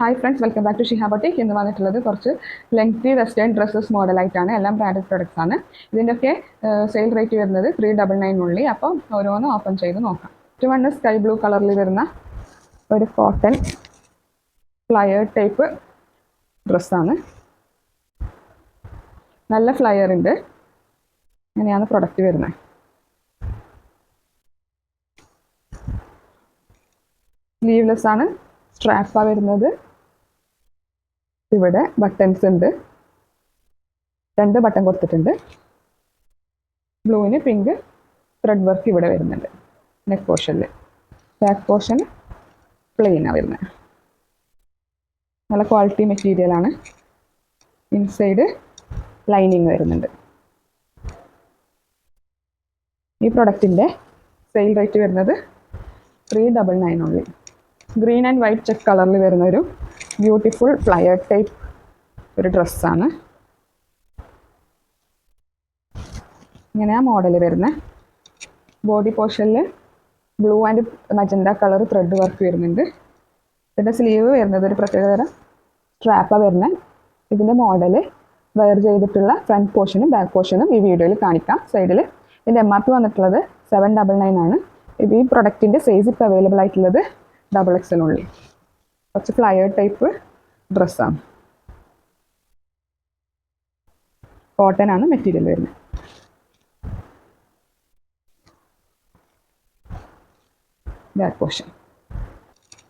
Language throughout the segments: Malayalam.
Hi friends welcome back to ഷിഹാബോട്ടിക് എന്ന് വന്നിട്ടുള്ളത് കുറച്ച് ലെങ്തി വെസ്റ്റേൺ ഡ്രസ്സസ് മോഡലായിട്ടാണ് എല്ലാം ബ്രാൻഡഡ് പ്രൊഡക്ട്സ് ആണ്. ഇതിന്റെയൊക്കെ സെയിൽ റേറ്റ് വരുന്നത് ത്രീ ഡബിൾ നയൻ ഉള്ളി. അപ്പം ഓരോന്ന് ഓപ്പൺ ചെയ്ത് നോക്കാം. ടു വൺ സ്കൈ ബ്ലൂ കളറിൽ വരുന്ന ഒരു കോട്ടൺ ഫ്ലയർ ടൈപ്പ് ഡ്രസ്സാണ് നല്ല ഫ്ലയർ ഉണ്ട്. അങ്ങനെയാണ് പ്രൊഡക്റ്റ് വരുന്നത്. സ്ലീവ്ലെസ് ആണ്. സ്ട്രാപ്പാണ് വരുന്നത്. ഇവിടെ ബട്ടൺസ് ഉണ്ട്. രണ്ട് ബട്ടൺ കൊടുത്തിട്ടുണ്ട്. ബ്ലൂവിന് പിങ്ക് ത്രെഡ് വർക്ക് ഇവിടെ വരുന്നുണ്ട്. നെക്ക് പോർഷനിൽ ബാക്ക് പോർഷൻ പ്ലെയിനാണ് വരുന്നത്. നല്ല ക്വാളിറ്റി മെറ്റീരിയലാണ് ഇൻസൈഡ് ലൈനിങ് വരുന്നുണ്ട്. ഈ പ്രൊഡക്റ്റിന്റെ സെയിൽ റേറ്റ് വരുന്നത് ത്രീ ഡബിൾ നയൻ ഉള്ളി ഗ്രീൻ ആൻഡ് വൈറ്റ് ചെക്ക് കളറിൽ വരുന്ന ഒരു ബ്യൂട്ടിഫുൾ ഫ്ലയർ ടൈപ്പ് ഒരു ഡ്രസ്സാണ് ഇങ്ങനെയാ മോഡൽ വരുന്നത് ബോഡി പോർഷനിൽ blue and magenta colour thread work വരുന്നുണ്ട്. ഇതിന്റെ സ്ലീവ് വരുന്നത് ഒരു പ്രത്യേക തരം സ്ട്രാപ്പാണ് വരുന്നത് ഇതിന്റെ മോഡൽ വെയർ ചെയ്തിട്ടുള്ള ഫ്രണ്ട് പോർഷനും ബാക്ക് പോർഷനും ഈ വീഡിയോയിൽ കാണിക്കാം. സൈഡിൽ ഇതിന്റെ എം ആർ പി വന്നിട്ടുള്ളത് സെവൻ ഡബിൾ നയൻ ആണ്. ഈ പ്രൊഡക്റ്റിന്റെ സൈസ് ഇപ്പോൾ അവൈലബിൾ ആയിട്ടുള്ളത് ഡബിൾ എക്സലിനുള്ളിൽ കുറച്ച് ഫ്ലയർ ടൈപ്പ് ഡ്രസ്സാണ്. കോട്ടൺ ആണ് മെറ്റീരിയൽ വരുന്നത്. Back portion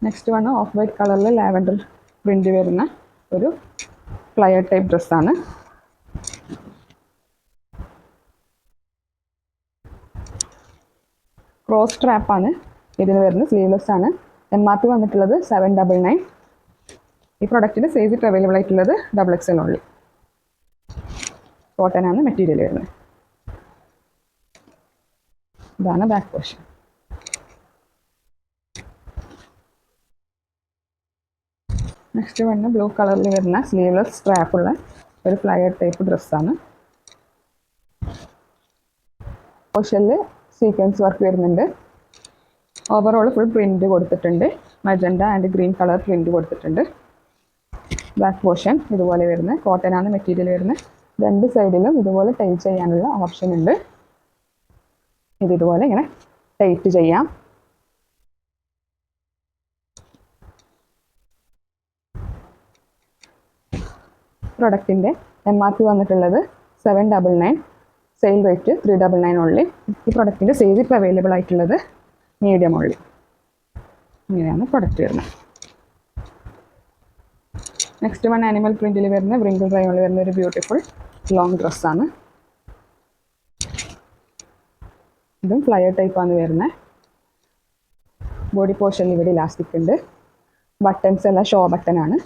next one off white കളറിൽ ലാവൻഡർ പ്രിന്റ് വരുന്ന ഒരു ഫ്ലയർ ടൈപ്പ് ഡ്രസ്സാണ്. ക്രോസ് സ്ട്രാപ്പാണ് ഇതിന് വരുന്നത്. സ്ലീവ്ലെസ് ആണ്. എം ആർ പി വന്നിട്ടുള്ളത് സെവൻ ഡബിൾ നയൻ ഈ പ്രൊഡക്റ്റിന്റെ സൈസ് ഇപ്പോൾ അവൈലബിൾ ആയിട്ടുള്ളത് ഡബിൾ എക്സ് ഉള്ളി. കോട്ടൺ ആണ് മെറ്റീരിയൽ വരുന്നത്. ഇതാണ് back portion next one blue കളറിൽ വരുന്ന സ്ലീവ്ലെസ് സ്ട്രാപ്പുള്ള ഒരു ഫ്ലയർ ടൈപ്പ് ഡ്രസ്സാണ് പോഷനിൽ സീക്വൻസ് വർക്ക് വരുന്നുണ്ട്. ഓവറോൾ ഫുൾ പ്രിന്റ് കൊടുത്തിട്ടുണ്ട്. Magenta and green colour print കൊടുത്തിട്ടുണ്ട്. ബാക്ക് പോർഷൻ ഇതുപോലെ വരുന്നത്. കോട്ടൺ ആണ് മെറ്റീരിയൽ വരുന്നത്. രണ്ട് സൈഡിലും ഇതുപോലെ ടൈറ്റ് ചെയ്യാനുള്ള ഓപ്ഷൻ ഉണ്ട്. ഇത് ഇതുപോലെ ഇങ്ങനെ ടൈറ്റ് ചെയ്യാം. പ്രൊഡക്റ്റിന്റെ എം ആർ പി വന്നിട്ടുള്ളത് seven double nine sale rate three double nine ഉള്ളി ഈ പ്രൊഡക്റ്റിന്റെ സെയിൽ ഇപ്പോൾ അവൈലബിൾ ആയിട്ടുള്ളത് മീഡിയം ഉള്ളി ഇങ്ങനെയാണ് പ്രൊഡക്റ്റ് വരുന്നത്. നെക്സ്റ്റ് വൺ ആനിമൽ പ്രിന്റിൽ വരുന്ന ബ്രിങ്കിൾ ഡ്രൈവിൽ വരുന്ന ഒരു ബ്യൂട്ടിഫുൾ ലോങ് ഡ്രസ്സാണ് ഇതും ഫ്ലയർ ടൈപ്പാണ് വരുന്നത് ബോഡി പോർഷനിൽ ഇവിടെ ഇലാസ്റ്റിക് ഉണ്ട്. ബട്ടൺസ് എല്ലാം ഷോ ബട്ടൺ ആണ്.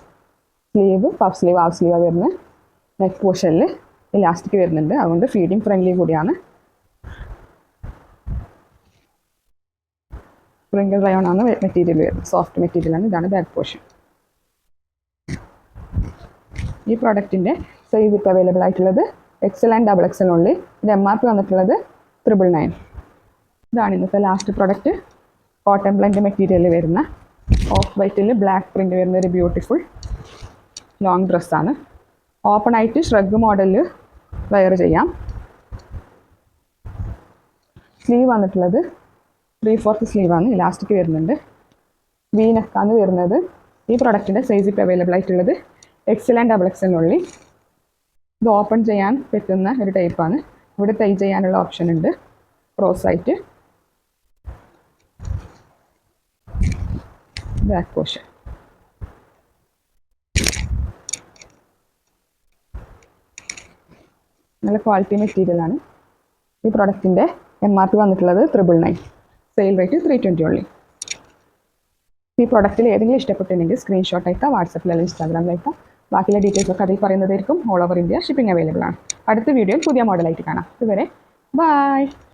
Sleeve puff sleeve half sleeve വരുന്നത് നെക്ക് പോർഷനിൽ ഇലാസ്റ്റിക് വരുന്നുണ്ട്. അതുകൊണ്ട് ഫീഡിങ് ഫ്രണ്ട്ലി കൂടിയാണ്. സ്പ്രിങ്കിൾ റയോൺ ആണ് മെറ്റീരിയൽ വരുന്നത് സോഫ്റ്റ് മെറ്റീരിയൽ ആണ്. ഇതാണ് ബാക്ക് പോർഷൻ ഈ പ്രോഡക്റ്റിന്റെ സൈസ് ഇപ്പോൾ അവൈലബിൾ ആയിട്ടുള്ളത് എക്സൽ ആൻഡ് ഡബിൾ എക്സൽ ഉള്ളി ഇത് എം ആർ പി വന്നിട്ടുള്ളത് ത്രിബിൾ നയൻ ഇതാണ് ഇന്നത്തെ last product cotton blend material വരുന്ന ഓഫ് വൈറ്റിൽ ബ്ലാക്ക് പ്രിന്റ് വരുന്ന ഒരു ബ്യൂട്ടിഫുൾ ലോങ് ഡ്രസ്സാണ് ഓപ്പൺ ആയിട്ട് ഷ്രഗ് മോഡലിൽ വെയർ ചെയ്യാം. സ്ലീവ് വന്നിട്ടുള്ളത് ത്രീ ഫോർത്ത് സ്ലീവാണ് ഇലാസ്റ്റിക് വരുന്നുണ്ട്. വി നെക്കാണ് വരുന്നത്. ഈ പ്രൊഡക്റ്റിന്റെ സൈസ് ഇപ്പോൾ അവൈലബിൾ ആയിട്ടുള്ളത്. എക്സൽ ആൻഡ് ഡബിൾ എക്സലിനുള്ളിൽ ഇത് ഓപ്പൺ ചെയ്യാൻ പറ്റുന്ന ഒരു ടൈപ്പാണ് ഇവിടെ തൈ ചെയ്യാനുള്ള ഓപ്ഷൻ ഉണ്ട്. ക്രോസ് ആയിട്ട്. ബാക്ക് പോഷൻ നല്ല ക്വാളിറ്റി മെറ്റീരിയലാണ് ഈ പ്രൊഡക്റ്റിന്റെ എം ആർ പി വന്നിട്ടുള്ളത് triple nine sale rate three twenty ഉള്ളി ഈ പ്രൊഡക്റ്റിൽ ഏതെങ്കിലും ഇഷ്ടപ്പെട്ടിട്ടുണ്ടെങ്കിൽ സ്ക്രീൻഷോട്ട് അയക്കാം വാട്സപ്പിൽ അല്ലെങ്കിൽ ഇൻസ്റ്റാഗ്രാമിൽ അയക്കാം ബാക്കിയുള്ള ഡീറ്റെയിൽസ് ഒക്കെ അതിൽ പറയുന്നതായിരിക്കും. All over India shipping available ആണ്. അടുത്ത വീഡിയോയിൽ പുതിയ മോഡലായിട്ട് കാണാം. ഇതുവരെ ബൈ